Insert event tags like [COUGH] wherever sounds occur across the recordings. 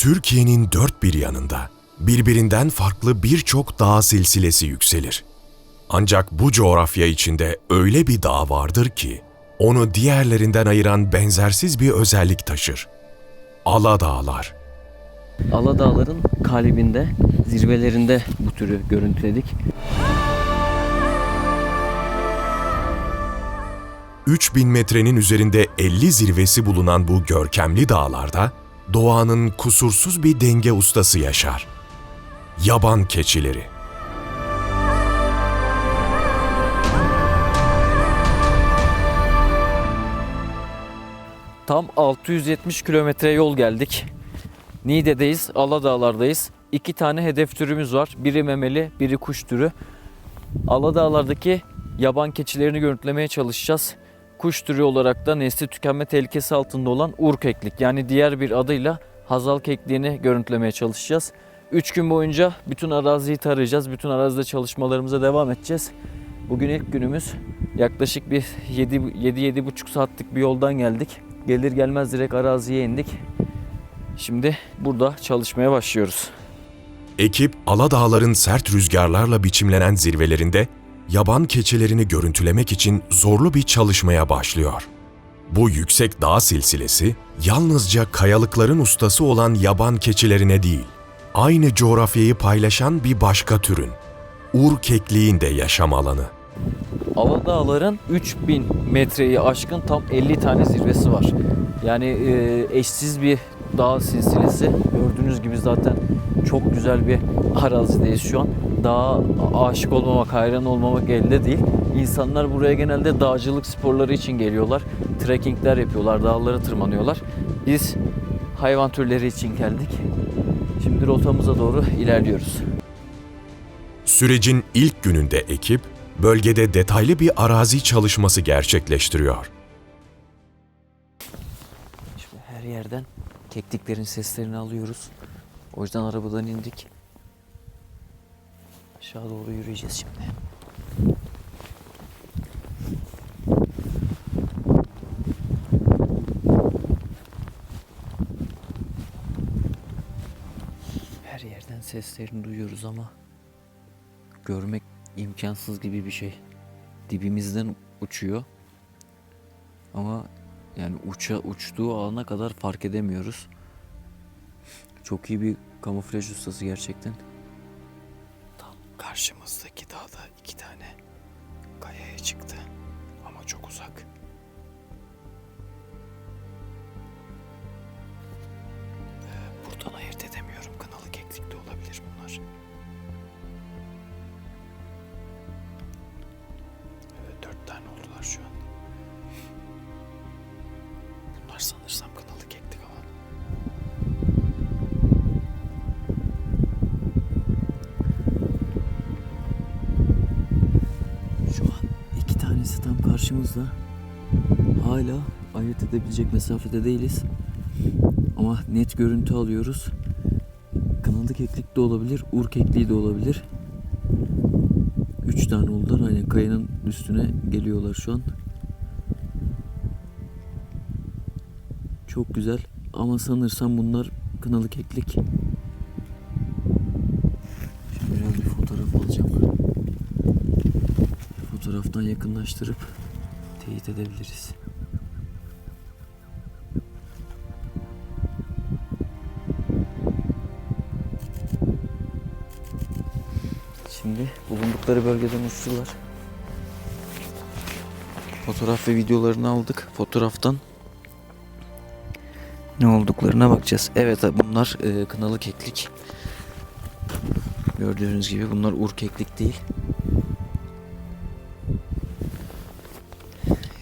Türkiye'nin dört bir yanında birbirinden farklı birçok dağ silsilesi yükselir. Ancak bu coğrafya içinde öyle bir dağ vardır ki onu diğerlerinden ayıran benzersiz bir özellik taşır. Aladağlar. Aladağların kalbinde, zirvelerinde bu türü görüntüledik. 3000 metrenin üzerinde 50 zirvesi bulunan bu görkemli dağlarda doğanın kusursuz bir denge ustası yaşar. Yaban keçileri. Tam 670 kilometre yol geldik. Niğde'deyiz, Aladağlar'dayız. İki tane hedef türümüz var. Biri memeli, biri kuş türü. Aladağlar'daki yaban keçilerini görüntülemeye çalışacağız. Kuş türü olarak da nesli tükenme tehlikesi altında olan ur keklik yani diğer bir adıyla hazal kekliğini görüntülemeye çalışacağız. 3 gün boyunca bütün araziyi tarayacağız. Bütün arazide çalışmalarımıza devam edeceğiz. Bugün ilk günümüz. Yaklaşık bir 7-7,5 saatlik bir yoldan geldik. Gelir gelmez direkt araziye indik. Şimdi burada çalışmaya başlıyoruz. Ekip Aladağların sert rüzgarlarla biçimlenen zirvelerinde yaban keçilerini görüntülemek için zorlu bir çalışmaya başlıyor. Bu yüksek dağ silsilesi yalnızca kayalıkların ustası olan yaban keçilerine değil, aynı coğrafyayı paylaşan bir başka türün, Ur kekliğin de yaşam alanı. Aladağların 3000 metreyi aşkın tam 50 tane zirvesi var. Yani e, eşsiz bir dağ silsilesi. Gördüğünüz gibi zaten çok güzel bir arazideyiz şu an. Dağa aşık olmamak, hayran olmamak elde değil. İnsanlar buraya genelde dağcılık sporları için geliyorlar. Trekkingler yapıyorlar, dağları tırmanıyorlar. Biz hayvan türleri için geldik. Şimdi rotamıza doğru ilerliyoruz. Sürecin ilk gününde ekip, bölgede detaylı bir arazi çalışması gerçekleştiriyor. Şimdi her yerden kekliklerin seslerini alıyoruz. O yüzden arabadan indik. Aşağı doğru yürüyeceğiz şimdi. Her yerden seslerini duyuyoruz ama görmek imkansız gibi bir şey. Dibimizden uçuyor. Ama yani uça uçtuğu alana kadar fark edemiyoruz. Çok iyi bir kamuflaj ustası gerçekten. Karşımızdaki dağda iki tane kayaya çıktı. Ama çok uzak. Tam karşımızda. Hala ayırt edebilecek mesafede değiliz. Ama net görüntü alıyoruz. Kanalı keklik de olabilir, ur kekliği de olabilir. Üç tane oldular. Aynen kayanın üstüne geliyorlar şu an. Çok güzel ama sanırsam bunlar kınalı keklik. Şimdi biraz bir fotoğraf alacağım. Fotoğraftan yakınlaştırıp teyit edebiliriz. Şimdi bulundukları bölgeden uçtular. Fotoğraf ve videolarını aldık. Fotoğraftan ne olduklarına bakacağız. Evet bunlar e, kınalı keklik. Gördüğünüz gibi bunlar ur keklik değil.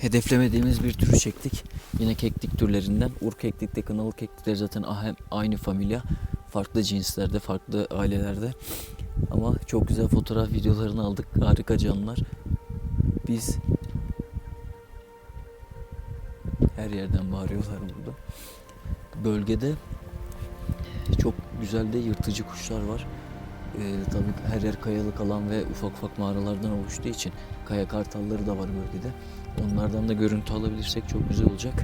Hedeflemediğimiz bir türü çektik. Yine keklik türlerinden. Ur keklik de kınalı keklikler zaten aynı familya. Farklı cinslerde, farklı ailelerde. Ama çok güzel fotoğraf videolarını aldık. Harika canlılar. Biz her yerden bağırıyorlar burada bölgede çok güzel de yırtıcı kuşlar var. Ee, tabii her yer kayalık alan ve ufak ufak mağaralardan oluştuğu için kaya kartalları da var bölgede. Onlardan da görüntü alabilirsek çok güzel olacak.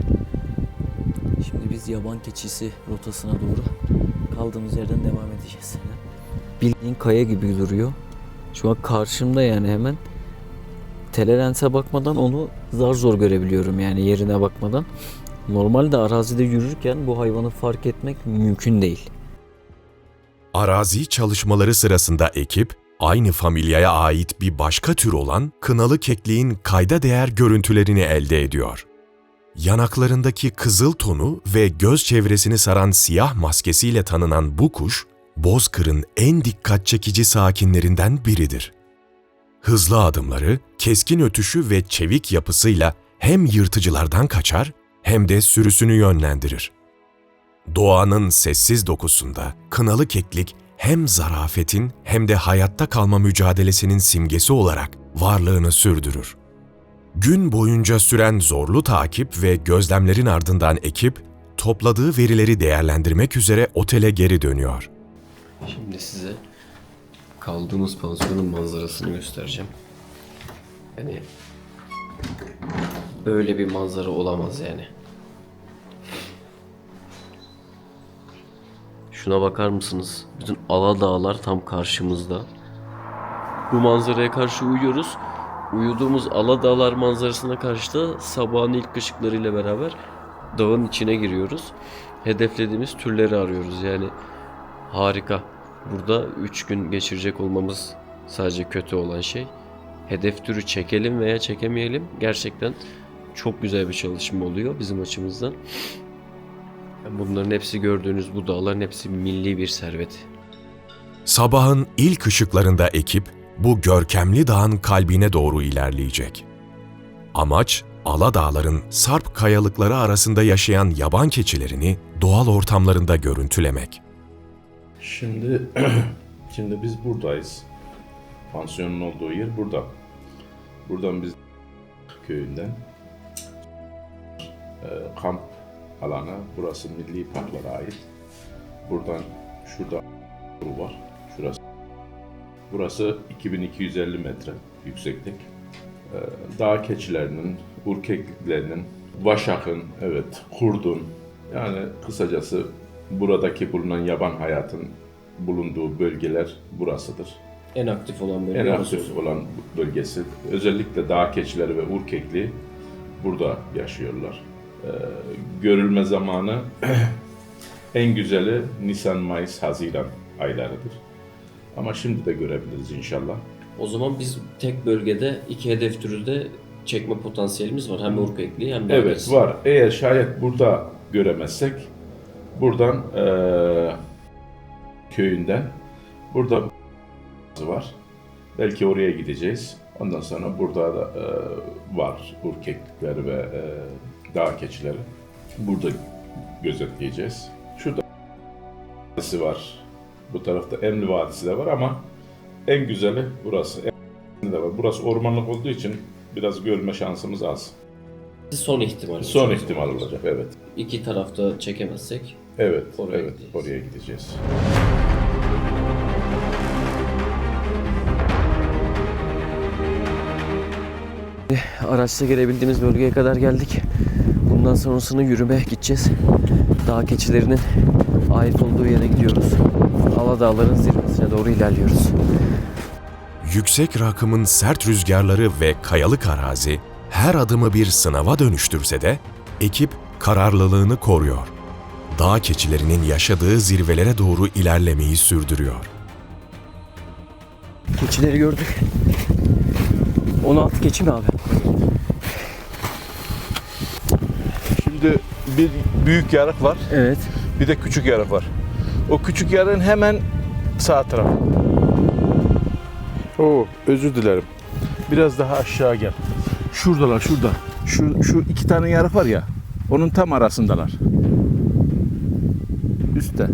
Şimdi biz yaban keçisi rotasına doğru Kaldığımız yerden devam edeceğiz. Bildiğin kaya gibi duruyor. Şu an karşımda yani hemen. Telelense bakmadan onu zar zor görebiliyorum yani yerine bakmadan. Normalde arazide yürürken bu hayvanı fark etmek mümkün değil. Arazi çalışmaları sırasında ekip, aynı familyaya ait bir başka tür olan kınalı kekliğin kayda değer görüntülerini elde ediyor. Yanaklarındaki kızıl tonu ve göz çevresini saran siyah maskesiyle tanınan bu kuş, Bozkır'ın en dikkat çekici sakinlerinden biridir. Hızlı adımları, keskin ötüşü ve çevik yapısıyla hem yırtıcılardan kaçar hem de sürüsünü yönlendirir. Doğanın sessiz dokusunda kınalı keklik hem zarafetin hem de hayatta kalma mücadelesinin simgesi olarak varlığını sürdürür. Gün boyunca süren zorlu takip ve gözlemlerin ardından ekip topladığı verileri değerlendirmek üzere otele geri dönüyor. Şimdi size kaldığımız pansiyonun manzarasını göstereceğim. Yani böyle bir manzara olamaz yani. Şuna bakar mısınız? Bütün Aladağlar tam karşımızda. Bu manzaraya karşı uyuyoruz. Uyuduğumuz Aladağlar manzarasına karşı da sabahın ilk ışıklarıyla beraber dağın içine giriyoruz. Hedeflediğimiz türleri arıyoruz. Yani harika. Burada 3 gün geçirecek olmamız sadece kötü olan şey. Hedef türü çekelim veya çekemeyelim. Gerçekten çok güzel bir çalışma oluyor bizim açımızdan. Bunların hepsi gördüğünüz bu dağların hepsi milli bir servet. Sabahın ilk ışıklarında ekip bu görkemli dağın kalbine doğru ilerleyecek. Amaç, Aladağların sarp kayalıkları arasında yaşayan yaban keçilerini doğal ortamlarında görüntülemek. Şimdi [CLEARS THROAT] şimdi biz buradayız. Pansiyonun olduğu yer burada. Buradan biz köyünden e, kamp alanı. Burası milli parklara ait. Buradan şurada var. Şurası. Burası 2250 metre yükseklik. E, dağ keçilerinin, urkekliklerinin, vaşakın, evet, kurdun. Yani kısacası buradaki bulunan yaban hayatın bulunduğu bölgeler burasıdır. En aktif olan bölge En burası. aktif olan bölgesi. Özellikle dağ keçileri ve urkekli burada yaşıyorlar. Ee, görülme zamanı [CLEARS THROAT] en güzeli Nisan, Mayıs, Haziran aylarıdır. Ama şimdi de görebiliriz inşallah. O zaman biz tek bölgede iki hedef türü de çekme potansiyelimiz var. Hem urkekli hem de Evet agresif. var. Eğer şayet burada göremezsek buradan eee, köyünden burada var. Belki oraya gideceğiz. Ondan sonra burada da eee, var urkeklikleri ve eee, dağ keçileri. Burada gözetleyeceğiz. Şurada vadisi var. Bu tarafta Emli Vadisi de var ama en güzeli burası. En de var. Burası ormanlık olduğu için biraz görme şansımız az. Son ihtimal. Son olacak. ihtimal olacak evet. İki tarafta çekemezsek Evet, Oraya evet gideceğiz. oraya gideceğiz. Araçla gelebildiğimiz bölgeye kadar geldik. Bundan sonrasını yürüme gideceğiz. Dağ keçilerinin ait olduğu yere gidiyoruz. Aladağların zirvesine doğru ilerliyoruz. Yüksek rakımın sert rüzgarları ve kayalık arazi her adımı bir sınava dönüştürse de ekip kararlılığını koruyor. Dağ keçilerinin yaşadığı zirvelere doğru ilerlemeyi sürdürüyor. Keçileri gördük. 16 keçi mi abi? Şimdi bir büyük yarık var, Evet. bir de küçük yarık var. O küçük yarığın hemen sağ tarafı. Oo, özür dilerim. Biraz daha aşağı gel. Şuradalar, şurada. Şu, şu iki tane yarık var ya, onun tam arasındalar. Üstte.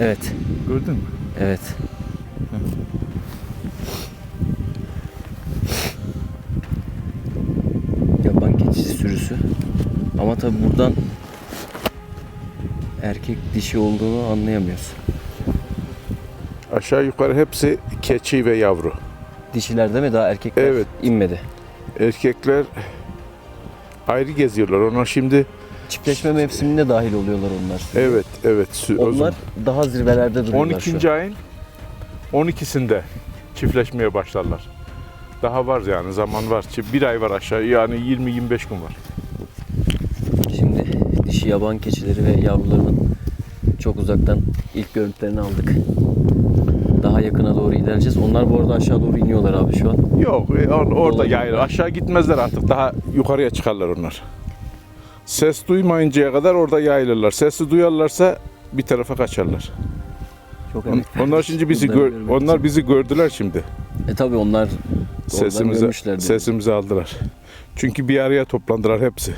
Evet. Gördün mü? Evet. Tabi buradan erkek dişi olduğunu anlayamıyoruz. Aşağı yukarı hepsi keçi ve yavru. Dişilerde mi daha erkekler Evet. inmedi. Erkekler ayrı geziyorlar. Onlar şimdi çiftleşme mevsiminde dahil oluyorlar onlar. Evet, evet. Sü- o Onlar zaman. daha zirvelerde duruyorlar şu 12. an. ayın 12'sinde çiftleşmeye başlarlar. Daha var yani zaman var. Çi- Bir ay var aşağı yani 20-25 gün var. Yaban keçileri ve yavrularının çok uzaktan ilk görüntülerini aldık. Daha yakına doğru ilerleyeceğiz. Onlar bu arada aşağı doğru iniyorlar abi şu an. Yok e, or- orada Olabilir. yayılır. Aşağı gitmezler artık. Daha yukarıya çıkarlar onlar. Ses duymayıncaya kadar orada yayılırlar. Sesi duyarlarsa bir tarafa kaçarlar. Çok On- onlar şimdi bizi bunları gör- görmek onlar bizi gördüler şimdi. E tabi onlar Sesimizi görmüşlerdi. sesimizi aldılar. Çünkü bir araya toplandılar hepsi.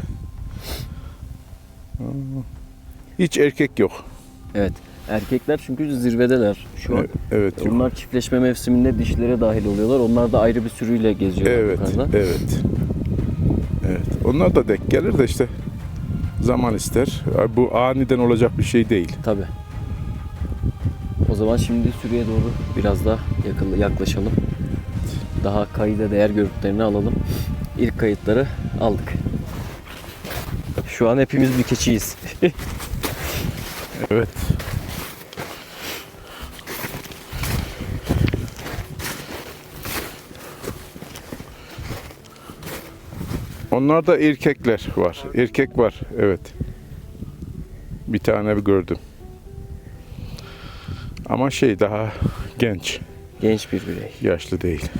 Hiç erkek yok. Evet. Erkekler çünkü zirvedeler şu an. Evet, evet yok. Onlar çiftleşme mevsiminde dişilere dahil oluyorlar. Onlar da ayrı bir sürüyle geziyorlar Evet, yukarıda. evet. Evet. Onlar da denk gelir de işte zaman ister. Bu aniden olacak bir şey değil. Tabi. O zaman şimdi sürüye doğru biraz daha yakın, yaklaşalım. Daha kayda değer görüntülerini alalım. İlk kayıtları aldık. Şu an hepimiz bir keçiyiz. [LAUGHS] Evet. Onlarda erkekler var. Erkek var. Evet. Bir tane gördüm. Ama şey daha genç. Genç bir birey. Yaşlı değil.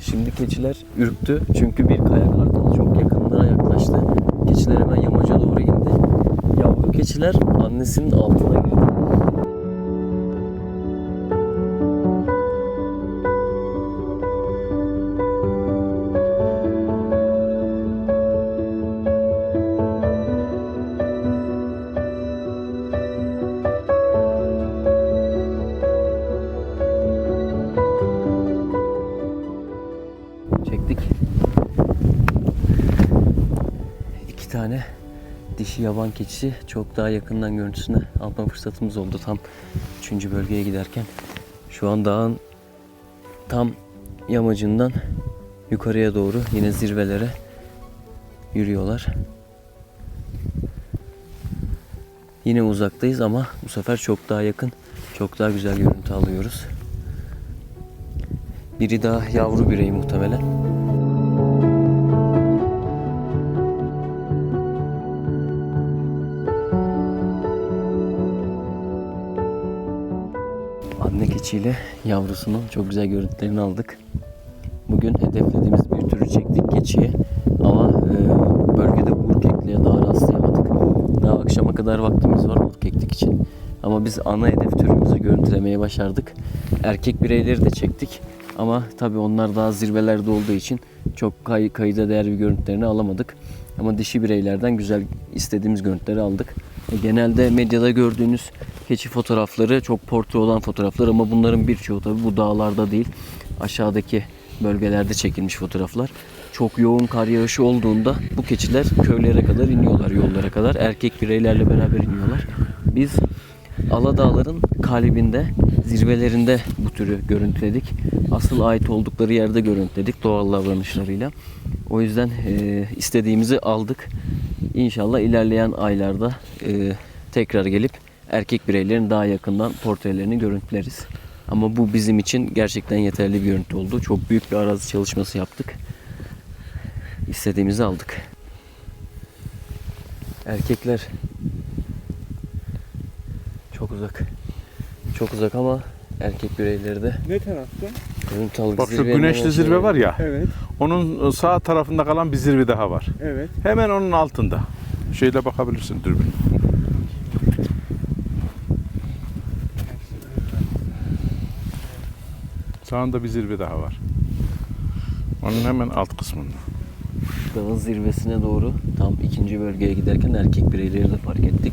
Şimdi keçiler ürktü çünkü bir kaya kartalı çok yakınlara yaklaştı. Keçiler hemen yamaca doğru indi. Yavru keçiler annesinin altına girdi. Çektik. İki tane dişi yaban keçisi çok daha yakından görüntüsünü alma fırsatımız oldu tam üçüncü bölgeye giderken. Şu an dağın tam yamacından yukarıya doğru yine zirvelere yürüyorlar. Yine uzaktayız ama bu sefer çok daha yakın, çok daha güzel görüntü alıyoruz. Biri daha yavru birey muhtemelen. Keçiyle yavrusunun çok güzel görüntülerini aldık. Bugün hedeflediğimiz bir türü çektik keçiye ama e, bölgede uğur kekliğe daha rastlayamadık. Daha akşama kadar vaktimiz var uğur keklik için. Ama biz ana hedef türümüzü görüntülemeyi başardık. Erkek bireyleri de çektik. Ama tabii onlar daha zirvelerde olduğu için çok kay kayda değer bir görüntülerini alamadık. Ama dişi bireylerden güzel istediğimiz görüntüleri aldık. E, Genelde medyada gördüğünüz keçi fotoğrafları çok portre olan fotoğraflar ama bunların birçoğu tabii bu dağlarda değil. Aşağıdaki bölgelerde çekilmiş fotoğraflar. Çok yoğun kar yağışı olduğunda bu keçiler köylere kadar iniyorlar, yollara kadar. Erkek bireylerle beraber iniyorlar. Biz Aladağların kalbinde, zirvelerinde bu türü görüntüledik. Asıl ait oldukları yerde görüntüledik doğal davranışlarıyla. O yüzden e, istediğimizi aldık. İnşallah ilerleyen aylarda e, tekrar gelip erkek bireylerin daha yakından portrelerini görüntüleriz. Ama bu bizim için gerçekten yeterli bir görüntü oldu. Çok büyük bir arazi çalışması yaptık. İstediğimizi aldık. Erkekler çok uzak. Çok uzak ama erkek bireyleri de Ne tarafta? görüntü. Bak şu güneşli zirve var ya. Evet, Onun sağ tarafında kalan bir zirve daha var. evet. Hemen onun altında. Şeyle bakabilirsin dürbün. Sağında bir zirve daha var. Onun hemen alt kısmında. Dağın zirvesine doğru tam ikinci bölgeye giderken erkek bireyleri de fark ettik.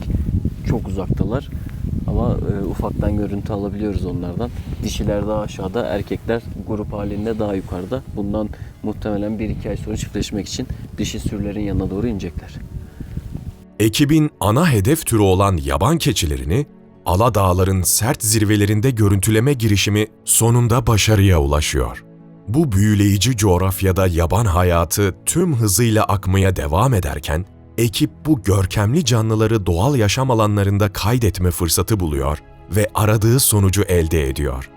Çok uzaktalar. Ama e, ufaktan görüntü alabiliyoruz onlardan. Dişiler daha aşağıda, erkekler grup halinde daha yukarıda. Bundan muhtemelen 1-2 ay sonra çiftleşmek için dişi sürülerin yanına doğru inecekler. Ekibin ana hedef türü olan yaban keçilerini Aladağların sert zirvelerinde görüntüleme girişimi sonunda başarıya ulaşıyor. Bu büyüleyici coğrafyada yaban hayatı tüm hızıyla akmaya devam ederken ekip bu görkemli canlıları doğal yaşam alanlarında kaydetme fırsatı buluyor ve aradığı sonucu elde ediyor.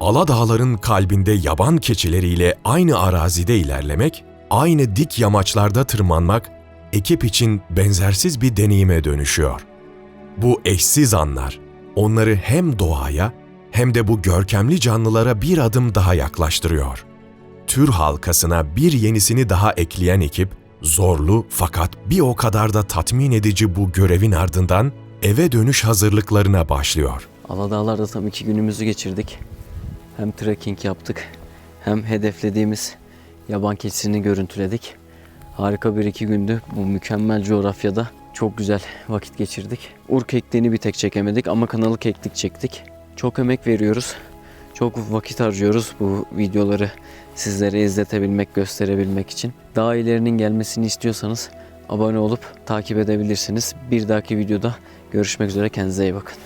Aladağların kalbinde yaban keçileriyle aynı arazide ilerlemek, aynı dik yamaçlarda tırmanmak ekip için benzersiz bir deneyime dönüşüyor. Bu eşsiz anlar onları hem doğaya hem de bu görkemli canlılara bir adım daha yaklaştırıyor. Tür halkasına bir yenisini daha ekleyen ekip, zorlu fakat bir o kadar da tatmin edici bu görevin ardından eve dönüş hazırlıklarına başlıyor. Aladağlar'da tam iki günümüzü geçirdik. Hem trekking yaptık hem hedeflediğimiz yaban keçisini görüntüledik. Harika bir iki gündü bu mükemmel coğrafyada. Çok güzel vakit geçirdik. Ur kekliğini bir tek çekemedik ama kanalı keklik çektik. Çok emek veriyoruz. Çok vakit harcıyoruz bu videoları sizlere izletebilmek, gösterebilmek için. Daha ilerinin gelmesini istiyorsanız abone olup takip edebilirsiniz. Bir dahaki videoda görüşmek üzere. Kendinize iyi bakın.